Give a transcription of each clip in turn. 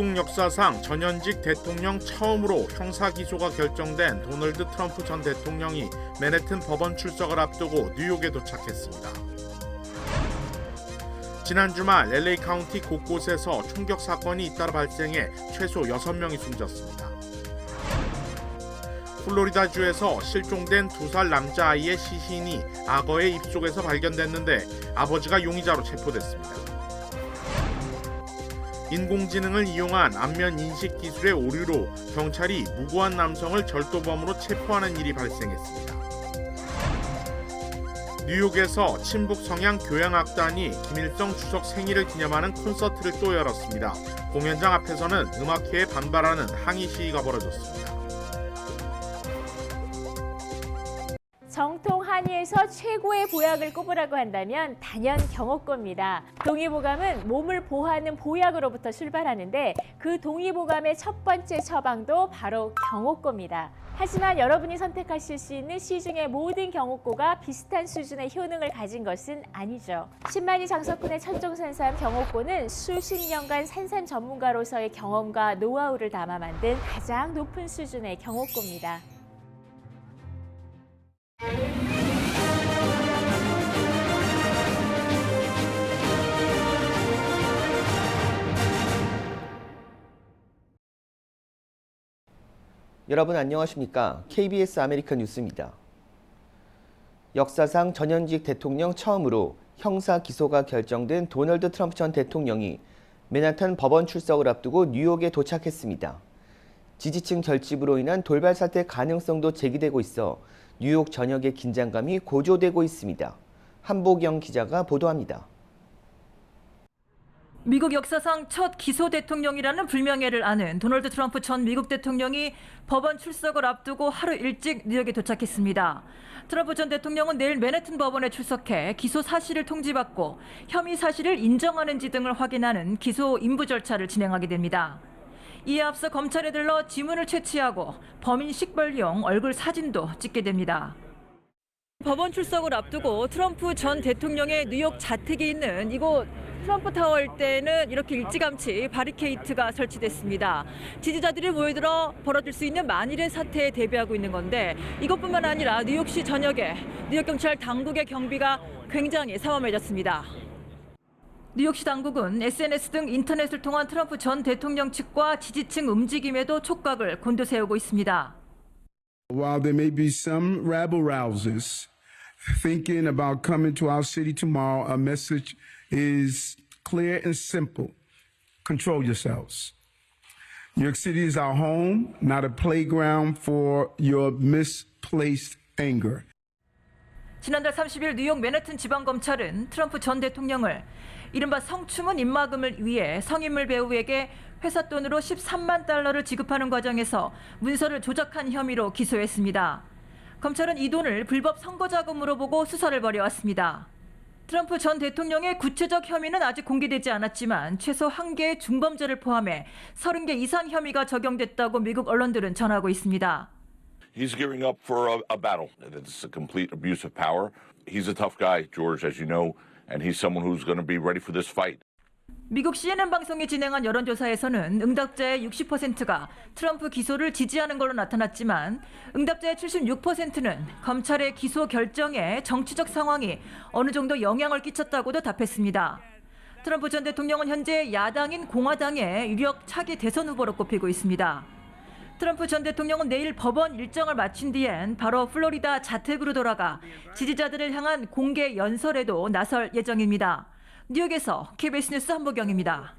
미국 역사상 전현직 대통령 처음으로 형사 기소가 결정된 도널드 트럼프 전 대통령이 맨해튼 법원 출석을 앞두고 뉴욕에 도착했습니다. 지난 주말 LA 카운티 곳곳에서 총격 사건이 잇따라 발생해 최소 6명이 숨졌습니다. 플로리다주에서 실종된 두살 남자아이의 시신이 악어의 입속에서 발견됐는데 아버지가 용의자로 체포됐습니다. 인공지능을 이용한 안면 인식 기술의 오류로 경찰이 무고한 남성을 절도범으로 체포하는 일이 발생했습니다. 뉴욕에서 친북 성향 교향악단이 김일성 주석 생일을 기념하는 콘서트를 또 열었습니다. 공연장 앞에서는 음악회에 반발하는 항의 시위가 벌어졌습니다. 한의에서 최고의 보약을 꼽으라고 한다면 단연 경옥고입니다. 동의보감은 몸을 보호하는 보약으로부터 출발하는데 그 동의보감의 첫 번째 처방도 바로 경옥고입니다. 하지만 여러분이 선택하실 수 있는 시중의 모든 경옥고가 비슷한 수준의 효능을 가진 것은 아니죠. 10만이 장석군의 천종산삼 경옥고는 수십 년간 산삼 전문가로서의 경험과 노하우를 담아 만든 가장 높은 수준의 경옥고입니다. 여러분 안녕하십니까? KBS 아메리칸 뉴스입니다. 역사상 전현직 대통령 처음으로 형사 기소가 결정된 도널드 트럼프 전 대통령이 맨하탄 법원 출석을 앞두고 뉴욕에 도착했습니다. 지지층 결집으로 인한 돌발 사태 가능성도 제기되고 있어 뉴욕 전역의 긴장감이 고조되고 있습니다. 한보경 기자가 보도합니다. 미국 역사상 첫 기소 대통령이라는 불명예를 아는 도널드 트럼프 전 미국 대통령이 법원 출석을 앞두고 하루 일찍 뉴욕에 도착했습니다. 트럼프 전 대통령은 내일 맨해튼 법원에 출석해 기소 사실을 통지받고 혐의 사실을 인정하는지 등을 확인하는 기소 인부 절차를 진행하게 됩니다. 이에 앞서 검찰에 들러 지문을 채취하고 범인 식별용 얼굴 사진도 찍게 됩니다. 법원 출석을 앞두고 트럼프 전 대통령의 뉴욕 자택이 있는 이곳 트럼프 타워 일대에는 이렇게 일찌감치 바리케이트가 설치됐습니다. 지지자들이 모여들어 벌어질 수 있는 만일의 사태에 대비하고 있는 건데 이것뿐만 아니라 뉴욕시 전역에 뉴욕 경찰 당국의 경비가 굉장히 삼엄해졌습니다. 뉴욕시 당국은 SNS 등 인터넷을 통한 트럼프 전 대통령 측과 지지층 움직임에도 촉각을 곤두세우고 있습니다. While there may be some rabble rousers thinking about coming to our city tomorrow, our message is clear and simple. Control yourselves. New York City is our home, not a playground for your misplaced anger. 지난달 30일 뉴욕 맨해튼 지방검찰은 트럼프 전 대통령을 이른바 성추문 입막음을 위해 성인물 배우에게 회사 돈으로 13만 달러를 지급하는 과정에서 문서를 조작한 혐의로 기소했습니다. 검찰은 이 돈을 불법 선거 자금으로 보고 수사를 벌여왔습니다. 트럼프 전 대통령의 구체적 혐의는 아직 공개되지 않았지만 최소 한 개의 중범죄를 포함해 30개 이상 혐의가 적용됐다고 미국 언론들은 전하고 있습니다. He's gearing up for a, a battle. It's a complete abuse of power. He's a tough guy, George, as you know, and he's someone who's going to be ready for this fight. 미국 CNN 방송이 진행한 여론조사에서는 응답자의 60%가 트럼프 기소를 지지하는 걸로 나타났지만 응답자의 76%는 검찰의 기소 결정에 정치적 상황이 어느 정도 영향을 끼쳤다고도 답했습니다. 트럼프 전 대통령은 현재 야당인 공화당의 유력 차기 대선 후보로 꼽히고 있습니다. 트럼프 전 대통령은 내일 법원 일정을 마친 뒤엔 바로 플로리다 자택으로 돌아가 지지자들을 향한 공개 연설에도 나설 예정입니다. 뉴욕에서 KBS 뉴스 한보경입니다.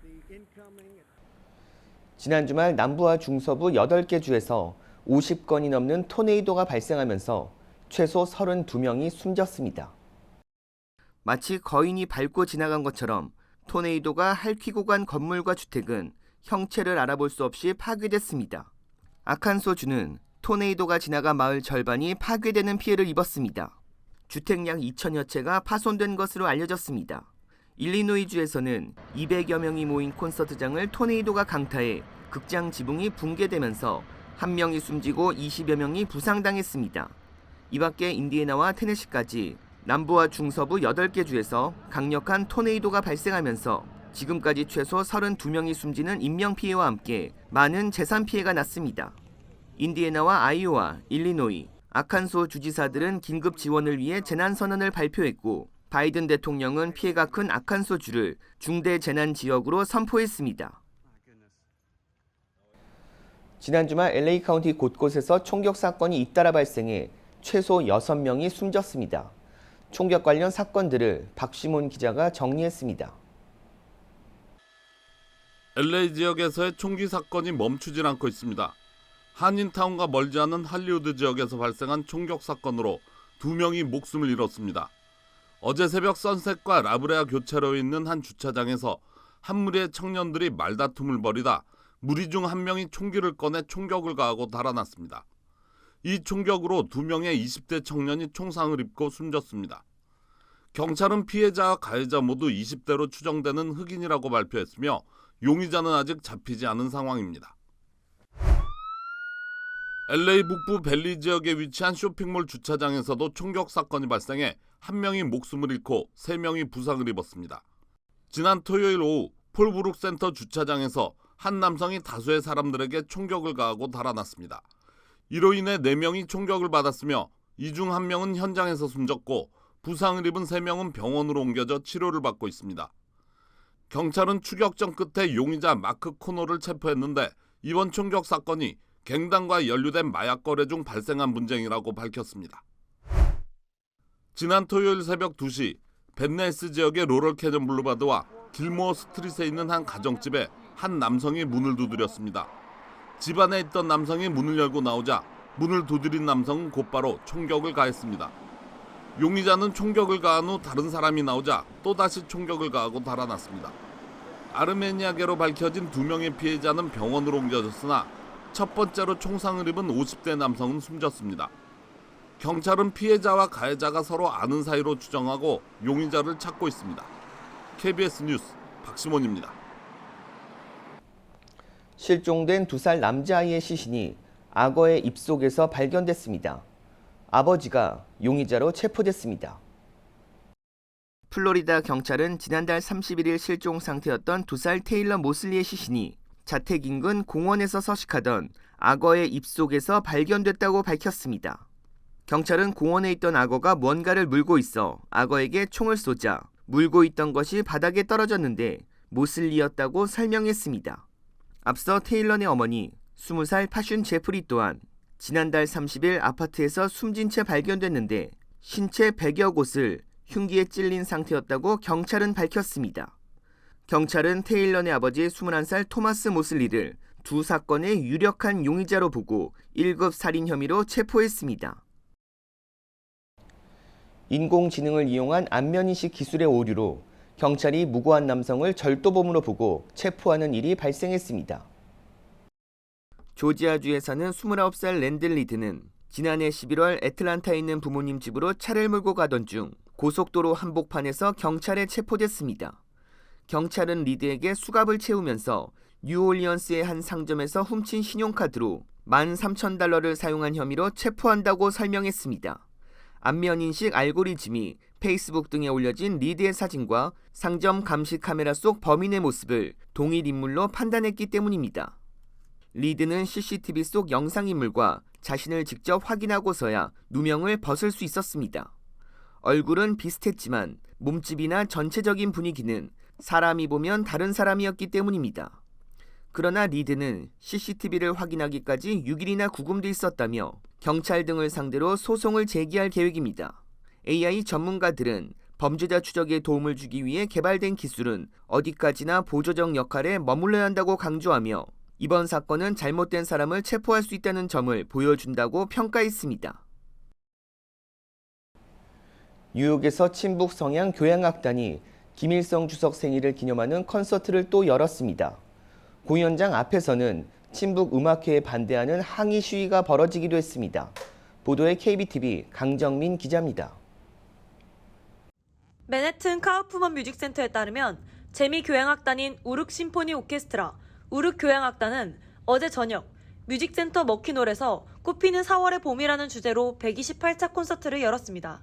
지난 주말 남부와 중서부 8개 주에서 50건이 넘는 토네이도가 발생하면서 최소 32명이 숨졌습니다. 마치 거인이 밟고 지나간 것처럼 토네이도가 핥히고 간 건물과 주택은 형체를 알아볼 수 없이 파괴됐습니다. 아칸소주는 토네이도가 지나가 마을 절반이 파괴되는 피해를 입었습니다. 주택 약 2천여 채가 파손된 것으로 알려졌습니다. 일리노이주에서는 200여 명이 모인 콘서트장을 토네이도가 강타해 극장 지붕이 붕괴되면서 한 명이 숨지고 20여 명이 부상당했습니다. 이 밖에 인디애나와 테네시까지 남부와 중서부 8개 주에서 강력한 토네이도가 발생하면서 지금까지 최소 32명이 숨지는 인명피해와 함께 많은 재산 피해가 났습니다. 인디애나와 아이오와, 일리노이, 아칸소 주지사들은 긴급 지원을 위해 재난선언을 발표했고 바이든 대통령은 피해가 큰 아칸소주를 중대 재난 지역으로 선포했습니다. 지난 주말 LA 카운티 곳곳에서 총격 사건이 잇따라 발생해 최소 6명이 숨졌습니다. 총격 관련 사건들을 박시몬 기자가 정리했습니다. LA 지역에서의 총기 사건이 멈추질 않고 있습니다. 한인타운과 멀지 않은 할리우드 지역에서 발생한 총격 사건으로 두 명이 목숨을 잃었습니다. 어제 새벽 선셋과 라브레아 교차로에 있는 한 주차장에서 한 무리의 청년들이 말다툼을 벌이다 무리 중 한 명이 총기를 꺼내 총격을 가하고 달아났습니다. 이 총격으로 두 명의 20대 청년이 총상을 입고 숨졌습니다. 경찰은 피해자와 가해자 모두 20대로 추정되는 흑인이라고 발표했으며 용의자는 아직 잡히지 않은 상황입니다. LA 북부 벨리 지역에 위치한 쇼핑몰 주차장에서도 총격 사건이 발생해 한 명이 목숨을 잃고 세 명이 부상을 입었습니다. 지난 토요일 오후 폴브룩 센터 주차장에서 한 남성이 다수의 사람들에게 총격을 가하고 달아났습니다. 이로 인해 네 명이 총격을 받았으며 이 중 한 명은 현장에서 숨졌고 부상을 입은 세 명은 병원으로 옮겨져 치료를 받고 있습니다. 경찰은 추격전 끝에 용의자 마크 코노를 체포했는데 이번 총격 사건이 갱단과 연루된 마약 거래 중 발생한 분쟁이라고 밝혔습니다. 지난 토요일 새벽 2시 벤네스 지역의 로럴 캐년 블루바드와 길모어 스트릿에 있는 한 가정집에 한 남성이 문을 두드렸습니다. 집 안에 있던 남성이 문을 열고 나오자 문을 두드린 남성은 곧바로 총격을 가했습니다. 용의자는 총격을 가한 후 다른 사람이 나오자 또다시 총격을 가하고 달아났습니다. 아르메니아계로 밝혀진 두 명의 피해자는 병원으로 옮겨졌으나 첫 번째로 총상을 입은 50대 남성은 숨졌습니다. 경찰은 피해자와 가해자가 서로 아는 사이로 추정하고 용의자를 찾고 있습니다. KBS 뉴스 박시몬입니다. 실종된 두 살 남자아이의 시신이 악어의 입속에서 발견됐습니다. 아버지가 용의자로 체포됐습니다. 플로리다 경찰은 지난달 31일 실종 상태였던 두 살 테일러 모슬리의 시신이 자택 인근 공원에서 서식하던 악어의 입속에서 발견됐다고 밝혔습니다. 경찰은 공원에 있던 악어가 무언가를 물고 있어 악어에게 총을 쏘자 물고 있던 것이 바닥에 떨어졌는데 모슬리였다고 설명했습니다. 앞서 테일런의 어머니 20살 파슌 제프리 또한 지난달 30일 아파트에서 숨진 채 발견됐는데 신체 100여 곳을 흉기에 찔린 상태였다고 경찰은 밝혔습니다. 경찰은 테일런의 아버지 21살 토마스 모슬리를 두 사건의 유력한 용의자로 보고 1급 살인 혐의로 체포했습니다. 인공지능을 이용한 안면인식 기술의 오류로 경찰이 무고한 남성을 절도범으로 보고 체포하는 일이 발생했습니다. 조지아주에 사는 29살 랜들 리드는 지난해 11월 애틀란타에 있는 부모님 집으로 차를 몰고 가던 중 고속도로 한복판에서 경찰에 체포됐습니다. 경찰은 리드에게 수갑을 채우면서 뉴올리언스의 한 상점에서 훔친 신용카드로 13,000달러를 사용한 혐의로 체포한다고 설명했습니다. 안면인식 알고리즘이 페이스북 등에 올려진 리드의 사진과 상점 감시 카메라 속 범인의 모습을 동일 인물로 판단했기 때문입니다. 리드는 CCTV 속 영상 인물과 자신을 직접 확인하고서야 누명을 벗을 수 있었습니다. 얼굴은 비슷했지만 몸집이나 전체적인 분위기는 사람이 보면 다른 사람이었기 때문입니다. 그러나 리드는 CCTV를 확인하기까지 6일이나 구금돼 있었다며 경찰 등을 상대로 소송을 제기할 계획입니다. AI 전문가들은 범죄자 추적에 도움을 주기 위해 개발된 기술은 어디까지나 보조적 역할에 머물러야 한다고 강조하며 이번 사건은 잘못된 사람을 체포할 수 있다는 점을 보여준다고 평가했습니다. 뉴욕에서 친북 성향 교향악단이 김일성 주석 생일을 기념하는 콘서트를 또 열었습니다. 공연장 앞에서는 친북 음악회에 반대하는 항의 시위가 벌어지기도 했습니다. 보도에 KBTV 강정민 기자입니다. 맨해튼 카우프먼 뮤직센터에 따르면 재미 교향악단인 우르크 심포니 오케스트라 우르크 교향악단은 어제 저녁 뮤직센터 머키놀에서 꽃피는 4월의 봄이라는 주제로 128차 콘서트를 열었습니다.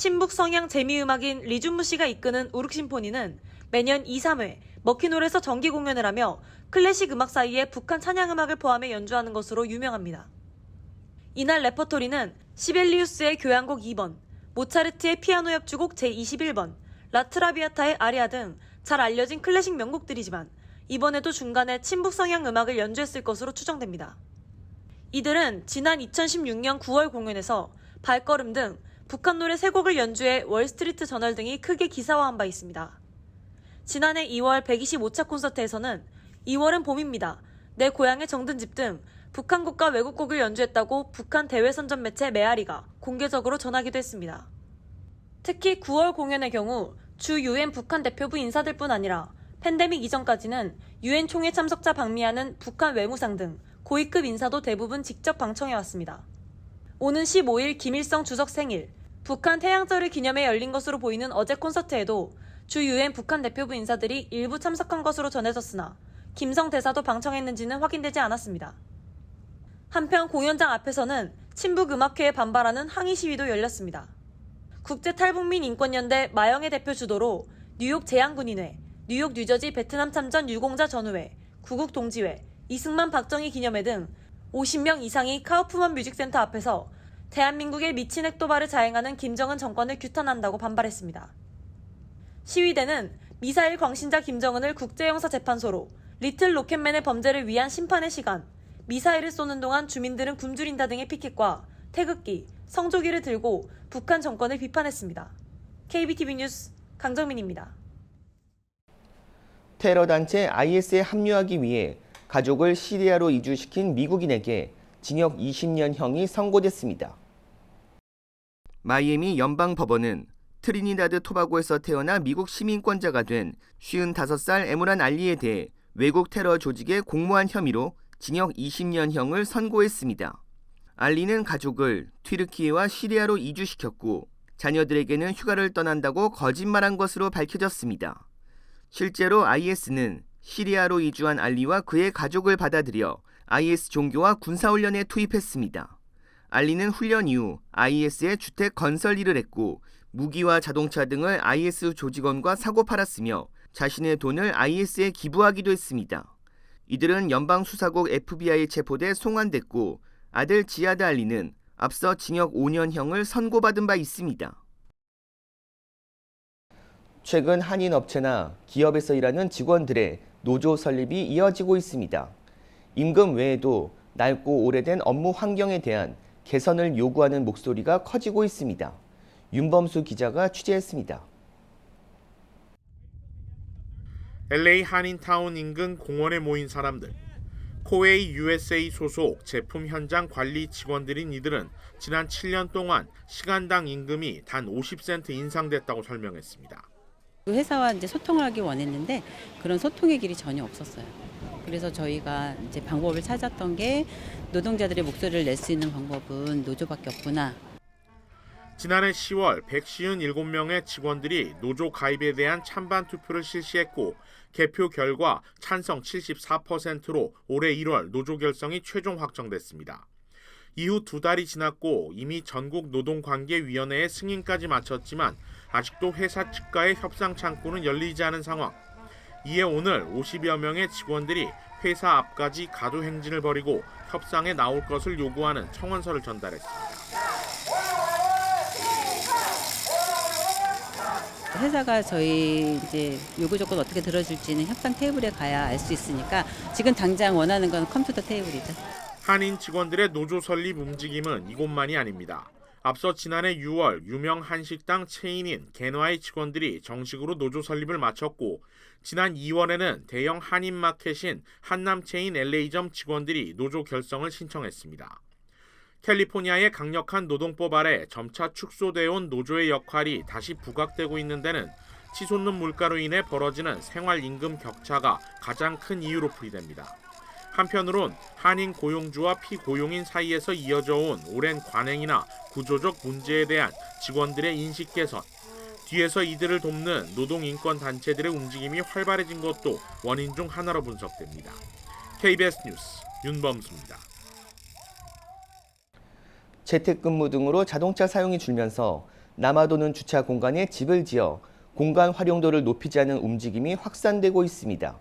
친북 성향 재미음악인 리준무 씨가 이끄는 우르크 심포니는 매년 2, 3회 머키놀에서 정기 공연을 하며 클래식 음악 사이에 북한 찬양 음악을 포함해 연주하는 것으로 유명합니다. 이날 레퍼토리는 시벨리우스의 교향곡 2번, 모차르트의 피아노 협주곡 제21번, 라트라비아타의 아리아 등 잘 알려진 클래식 명곡들이지만 이번에도 중간에 친북 성향 음악을 연주했을 것으로 추정됩니다. 이들은 지난 2016년 9월 공연에서 발걸음 등 북한 노래 3곡을 연주해 월스트리트 저널 등이 크게 기사화한 바 있습니다. 지난해 2월 125차 콘서트에서는 2월은 봄입니다. 내 고향의 정든 집 등 북한곡과 외국곡을 연주했다고 북한 대외 선전 매체 메아리가 공개적으로 전하기도 했습니다. 특히 9월 공연의 경우 주 유엔 북한 대표부 인사들뿐 아니라 팬데믹 이전까지는 유엔 총회 참석자 방미하는 북한 외무상 등 고위급 인사도 대부분 직접 방청해 왔습니다. 오는 15일 김일성 주석 생일, 북한 태양절을 기념해 열린 것으로 보이는 어제 콘서트에도 주 유엔 북한 대표부 인사들이 일부 참석한 것으로 전해졌으나 김성 대사도 방청했는지는 확인되지 않았습니다. 한편 공연장 앞에서는 친북 음악회에 반발하는 항의 시위도 열렸습니다. 국제 탈북민 인권연대 마영애 대표 주도로 뉴욕 재향군인회, 뉴욕 뉴저지 베트남 참전 유공자 전우회, 구국 동지회, 이승만 박정희 기념회 등 50명 이상이 카우프만 뮤직센터 앞에서 대한민국의 미친 핵도발을 자행하는 김정은 정권을 규탄한다고 반발했습니다. 시위대는 미사일 광신자 김정은을 국제형사재판소로 리틀 로켓맨의 범죄를 위한 심판의 시간, 미사일을 쏘는 동안 주민들은 굶주린다 등의 피켓과 태극기, 성조기를 들고 북한 정권을 비판했습니다. KBTV 뉴스 강정민입니다. 테러 단체 IS에 합류하기 위해 가족을 시리아로 이주시킨 미국인에게 징역 20년형이 선고됐습니다. 마이애미 연방 법원은 트리니다드 토바고에서 태어나 미국 시민권자가 된 55살 에무란 알리에 대해 외국 테러 조직에 공모한 혐의로 징역 20년형을 선고했습니다. 알리는 가족을 튀르키예와 시리아로 이주시켰고 자녀들에게는 휴가를 떠난다고 거짓말한 것으로 밝혀졌습니다. 실제로 IS는 시리아로 이주한 알리와 그의 가족을 받아들여 IS 종교와 군사훈련에 투입했습니다. 알리는 훈련 이후 IS의 주택 건설 일을 했고 무기와 자동차 등을 IS 조직원과 사고 팔았으며 자신의 돈을 IS에 기부하기도 했습니다. 이들은 연방수사국 FBI에 체포돼 송환됐고 아들 지아드 알리는 앞서 징역 5년형을 선고받은 바 있습니다. 최근 한인 업체나 기업에서 일하는 직원들의 노조 설립이 이어지고 있습니다. 임금 외에도 낡고 오래된 업무 환경에 대한 개선을 요구하는 목소리가 커지고 있습니다. 윤범수 기자가 취재했습니다. LA 한인타운 인근 공원에 모인 사람들. 코웨이 USA 소속 제품 현장 관리 직원들인 이들은 지난 7년 동안 시간당 임금이 단 50센트 인상됐다고 설명했습니다. 그 회사와 이제 소통을 하기 원했는데 그런 소통의 길이 전혀 없었어요. 그래서 저희가 이제 방법을 찾았던 게 노동자들의 목소리를 낼 수 있는 방법은 노조밖에 없구나. 지난해 10월 157명의 직원들이 노조 가입에 대한 찬반 투표를 실시했고 개표 결과 찬성 74%로 올해 1월 노조 결성이 최종 확정됐습니다. 이후 두 달이 지났고 이미 전국 노동관계위원회의 승인까지 마쳤지만 아직도 회사 측과의 협상 창구는 열리지 않은 상황. 이에 오늘 50여 명의 직원들이 회사 앞까지 가도 행진을 벌이고 협상에 나올 것을 요구하는 청원서를 전달했습니다. 회사가 저희 이제 요구 조건 어떻게 들어줄지는 협상 테이블에 가야 알 수 있으니까 지금 당장 원하는 건 컴퓨터 테이블이죠. 한인 직원들의 노조 설립 움직임은 이곳만이 아닙니다. 앞서 지난해 6월 유명 한식당 체인인 겐와의 직원들이 정식으로 노조 설립을 마쳤고 지난 2월에는 대형 한인 마켓인 한남 체인 LA점 직원들이 노조 결성을 신청했습니다. 캘리포니아의 강력한 노동법 아래 점차 축소되어 온 노조의 역할이 다시 부각되고 있는 데는 치솟는 물가로 인해 벌어지는 생활 임금 격차가 가장 큰 이유로 풀이됩니다. 한편으론 한인 고용주와 피고용인 사이에서 이어져 온 오랜 관행이나 구조적 문제에 대한 직원들의 인식 개선, 뒤에서 이들을 돕는 노동인권 단체들의 움직임이 활발해진 것도 원인 중 하나로 분석됩니다. KBS 뉴스 윤범수입니다. 재택근무 등으로 자동차 사용이 줄면서 남아도는 주차 공간에 집을 지어 공간 활용도를 높이자는 움직임이 확산되고 있습니다.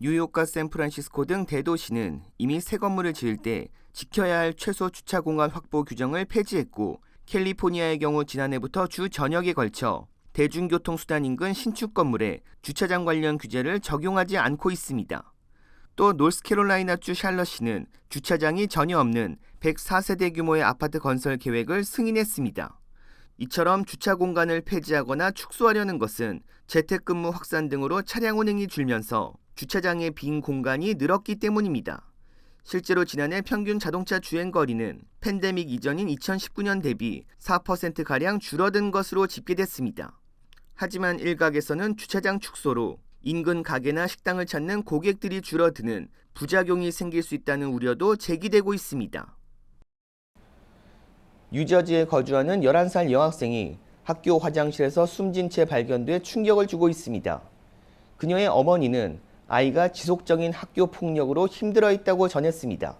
뉴욕과 샌프란시스코 등 대도시는 이미 새 건물을 지을 때 지켜야 할 최소 주차 공간 확보 규정을 폐지했고 캘리포니아의 경우 지난해부터 주 전역에 걸쳐 대중교통수단 인근 신축 건물에 주차장 관련 규제를 적용하지 않고 있습니다. 또 노스캐롤라이나주 샬럿시는 주차장이 전혀 없는 104세대 규모의 아파트 건설 계획을 승인했습니다. 이처럼 주차 공간을 폐지하거나 축소하려는 것은 재택근무 확산 등으로 차량 운행이 줄면서 주차장의 빈 공간이 늘었기 때문입니다. 실제로 지난해 평균 자동차 주행 거리는 팬데믹 이전인 2019년 대비 4%가량 줄어든 것으로 집계됐습니다. 하지만 일각에서는 주차장 축소로 인근 가게나 식당을 찾는 고객들이 줄어드는 부작용이 생길 수 있다는 우려도 제기되고 있습니다. 뉴저지에 거주하는 11살 여학생이 학교 화장실에서 숨진 채 발견돼 충격을 주고 있습니다. 그녀의 어머니는 아이가 지속적인 학교 폭력으로 힘들어 있다고 전했습니다.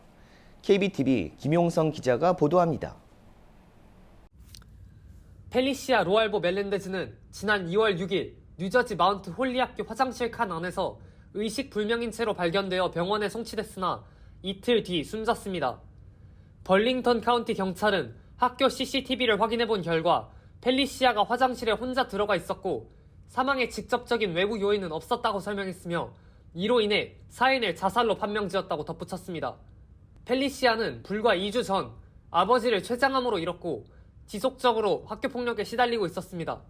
KBTV 김용성 기자가 보도합니다. 펠리시아 로알보 멜렌데즈는 지난 2월 6일 뉴저지 마운트 홀리 학교 화장실 칸 안에서 의식 불명인 채로 발견되어 병원에 송치됐으나 이틀 뒤 숨졌습니다. 벌링턴 카운티 경찰은 학교 CCTV를 확인해 본 결과 펠리시아가 화장실에 혼자 들어가 있었고 사망의 직접적인 외부 요인은 없었다고 설명했으며 이로 인해 사인을 자살로 판명 지었다고 덧붙였습니다. 펠리시아는 불과 2주 전 아버지를 췌장암으로 잃었고 지속적으로 학교 폭력에 시달리고 있었습니다.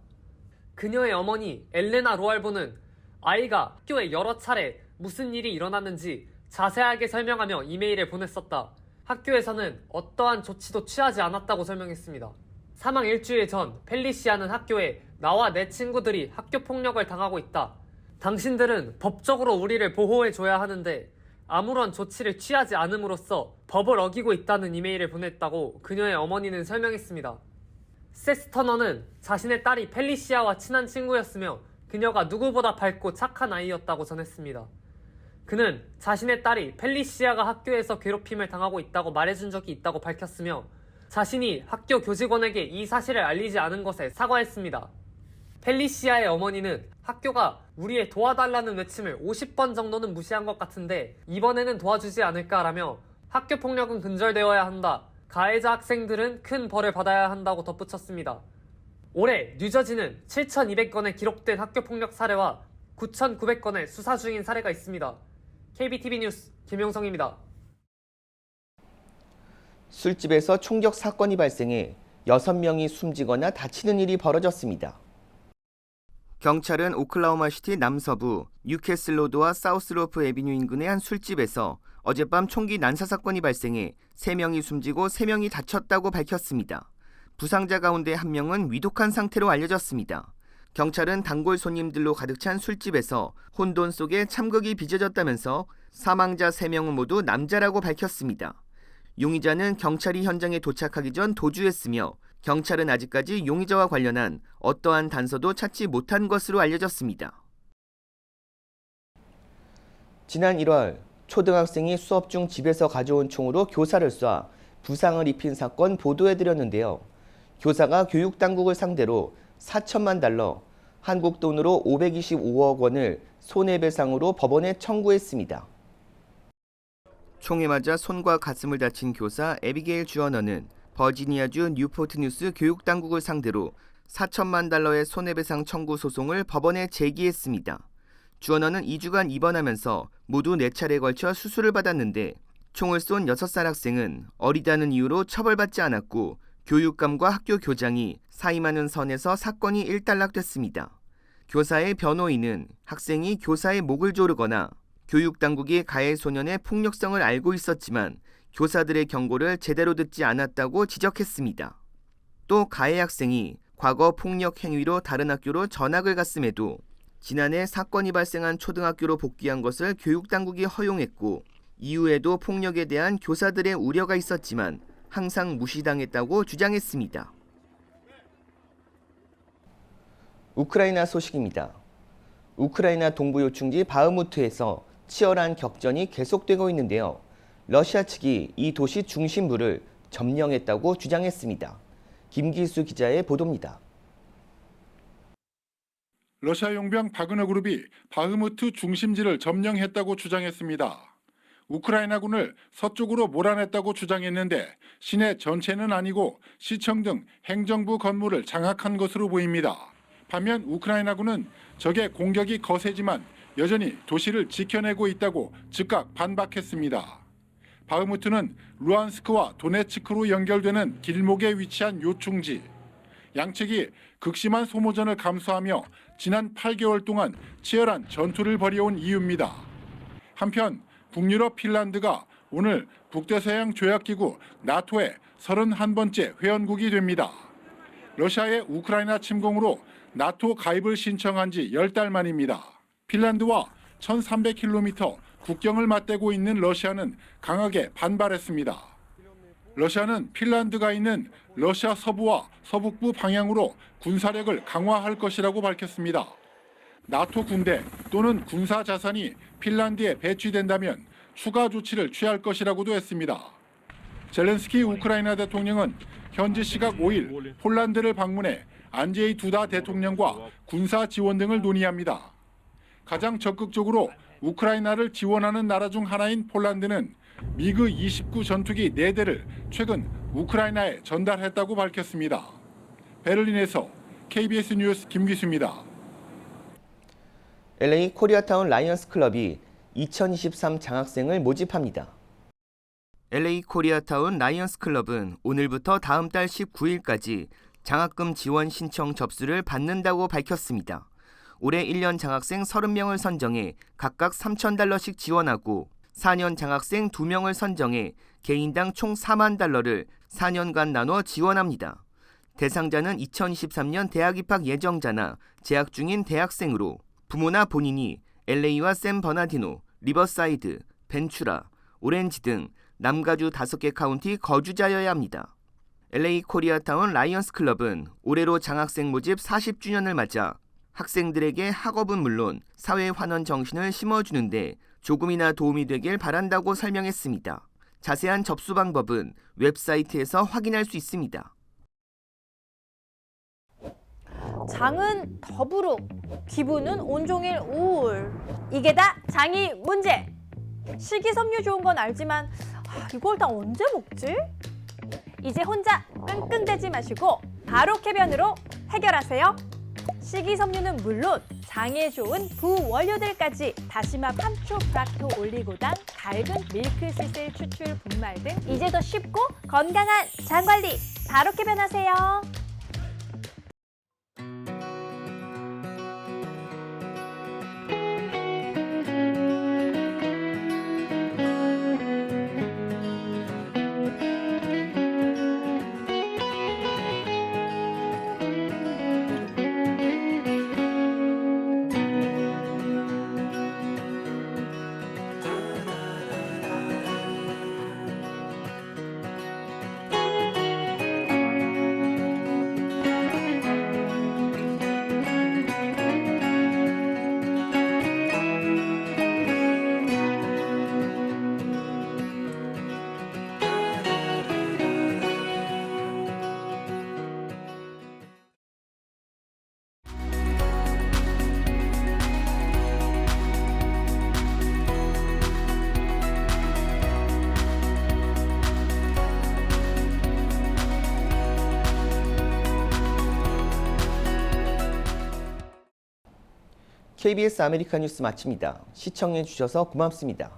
그녀의 어머니 엘레나 로알보는 아이가 학교에 여러 차례 무슨 일이 일어났는지 자세하게 설명하며 이메일을 보냈었다. 학교에서는 어떠한 조치도 취하지 않았다고 설명했습니다. 사망 일주일 전 펠리시아는 학교에 나와 내 친구들이 학교 폭력을 당하고 있다. 당신들은 법적으로 우리를 보호해줘야 하는데 아무런 조치를 취하지 않음으로써 법을 어기고 있다는 이메일을 보냈다고 그녀의 어머니는 설명했습니다. 세스터너는 자신의 딸이 펠리시아와 친한 친구였으며 그녀가 누구보다 밝고 착한 아이였다고 전했습니다. 그는 자신의 딸이 펠리시아가 학교에서 괴롭힘을 당하고 있다고 말해준 적이 있다고 밝혔으며 자신이 학교 교직원에게 이 사실을 알리지 않은 것에 사과했습니다. 펠리시아의 어머니는 학교가 우리의 도와달라는 외침을 50번 정도는 무시한 것 같은데 이번에는 도와주지 않을까라며 학교 폭력은 근절되어야 한다. 가해자 학생들은 큰 벌을 받아야 한다고 덧붙였습니다. 올해 뉴저지는 7,200건의 기록된 학교 폭력 사례와 9,900건의 수사 중인 사례가 있습니다. KBTV 뉴스 김용성입니다. 술집에서 총격 사건이 발생해 6명이 숨지거나 다치는 일이 벌어졌습니다. 경찰은 오클라호마시티 남서부 뉴캐슬 로드와 사우스로프 에비뉴 인근의 한 술집에서 어젯밤 총기 난사 사건이 발생해 3명이 숨지고 3명이 다쳤다고 밝혔습니다. 부상자 가운데 한 명은 위독한 상태로 알려졌습니다. 경찰은 단골 손님들로 가득 찬 술집에서 혼돈 속에 참극이 빚어졌다면서 사망자 3명은 모두 남자라고 밝혔습니다. 용의자는 경찰이 현장에 도착하기 전 도주했으며 경찰은 아직까지 용의자와 관련한 어떠한 단서도 찾지 못한 것으로 알려졌습니다. 지난 1월 초등학생이 수업 중 집에서 가져온 총으로 교사를 쏴 부상을 입힌 사건 보도해드렸는데요. 교사가 교육당국을 상대로 4천만 달러, 한국 돈으로 525억 원을 손해배상으로 법원에 청구했습니다. 총에 맞아 손과 가슴을 다친 교사 에비게일 주어너는 버지니아주 뉴포트 뉴스 교육 당국을 상대로 4천만 달러의 손해배상 청구 소송을 법원에 제기했습니다. 주어너는 2주간 입원하면서 모두 4차례에 걸쳐 수술을 받았는데 총을 쏜 6살 학생은 어리다는 이유로 처벌받지 않았고 교육감과 학교 교장이 사임하는 선에서 사건이 일단락됐습니다. 교사의 변호인은 학생이 교사의 목을 조르거나 교육당국이 가해 소년의 폭력성을 알고 있었지만 교사들의 경고를 제대로 듣지 않았다고 지적했습니다. 또 가해 학생이 과거 폭력 행위로 다른 학교로 전학을 갔음에도 지난해 사건이 발생한 초등학교로 복귀한 것을 교육당국이 허용했고 이후에도 폭력에 대한 교사들의 우려가 있었지만 항상 무시당했다고 주장했습니다. 우크라이나 소식입니다. 우크라이나 동부 요충지 바흐무트에서 치열한 격전이 계속되고 있는데요. 러시아 측이 이 도시 중심부를 점령했다고 주장했습니다. 김기수 기자의 보도입니다. 러시아 용병 바그너 그룹이 바흐무트 중심지를 점령했다고 주장했습니다. 우크라이나군을 서쪽으로 몰아냈다고 주장했는데 시내 전체는 아니고 시청 등 행정부 건물을 장악한 것으로 보입니다. 반면 우크라이나군은 적의 공격이 거세지만 여전히 도시를 지켜내고 있다고 즉각 반박했습니다. 바흐무트는 루안스크와 도네츠크로 연결되는 길목에 위치한 요충지. 양측이 극심한 소모전을 감수하며 지난 8개월 동안 치열한 전투를 벌여온 이유입니다. 한편 북유럽 핀란드가 오늘 북대서양 조약기구 나토의 31번째 회원국이 됩니다. 러시아의 우크라이나 침공으로 나토 가입을 신청한 지 10달 만입니다. 핀란드와 1300km 국경을 맞대고 있는 러시아는 강하게 반발했습니다. 러시아는 핀란드가 있는 러시아 서부와 서북부 방향으로 군사력을 강화할 것이라고 밝혔습니다. 나토 군대 또는 군사 자산이 핀란드에 배치된다면 추가 조치를 취할 것이라고도 했습니다. 젤렌스키 우크라이나 대통령은 현지 시각 5일 폴란드를 방문해 안제이 두다 대통령과 군사 지원 등을 논의합니다. 가장 적극적으로 우크라이나를 지원하는 나라 중 하나인 폴란드는 미그 29 전투기 4대를 최근 우크라이나에 전달했다고 밝혔습니다. 베를린에서 KBS 뉴스 김기수입니다. LA 코리아타운 라이언스 클럽이 2023 장학생을 모집합니다. LA 코리아타운 라이언스 클럽은 오늘부터 다음 달 19일까지 장학금 지원 신청 접수를 받는다고 밝혔습니다. 올해 1년 장학생 30명을 선정해 각각 3,000달러씩 지원하고 4년 장학생 2명을 선정해 개인당 총 4만 달러를 4년간 나눠 지원합니다. 대상자는 2023년 대학 입학 예정자나 재학 중인 대학생으로 부모나 본인이 LA와 샌 버나디노, 리버사이드, 벤츄라, 오렌지 등 남가주 5개 카운티 거주자여야 합니다. LA 코리아타운 라이언스 클럽은 올해로 장학생 모집 40주년을 맞아 학생들에게 학업은 물론 사회 환원 정신을 심어주는데 조금이나 도움이 되길 바란다고 설명했습니다. 자세한 접수 방법은 웹사이트에서 확인할 수 있습니다. 장은 더부룩, 기분은 온종일 우울. 이게 다 장이 문제. 식이섬유 좋은 건 알지만 아, 이걸 다 언제 먹지? 이제 혼자 끙끙대지 마시고 바로 캐변으로 해결하세요. 식이섬유는 물론 장에 좋은 부원료들까지 다시마 함초 프락토 올리고당 갈근 밀크시슬 추출 분말 등 이제 더 쉽고 건강한 장 관리 바로 캐변하세요. KBS 아메리카 뉴스 마칩니다. 시청해 주셔서 고맙습니다.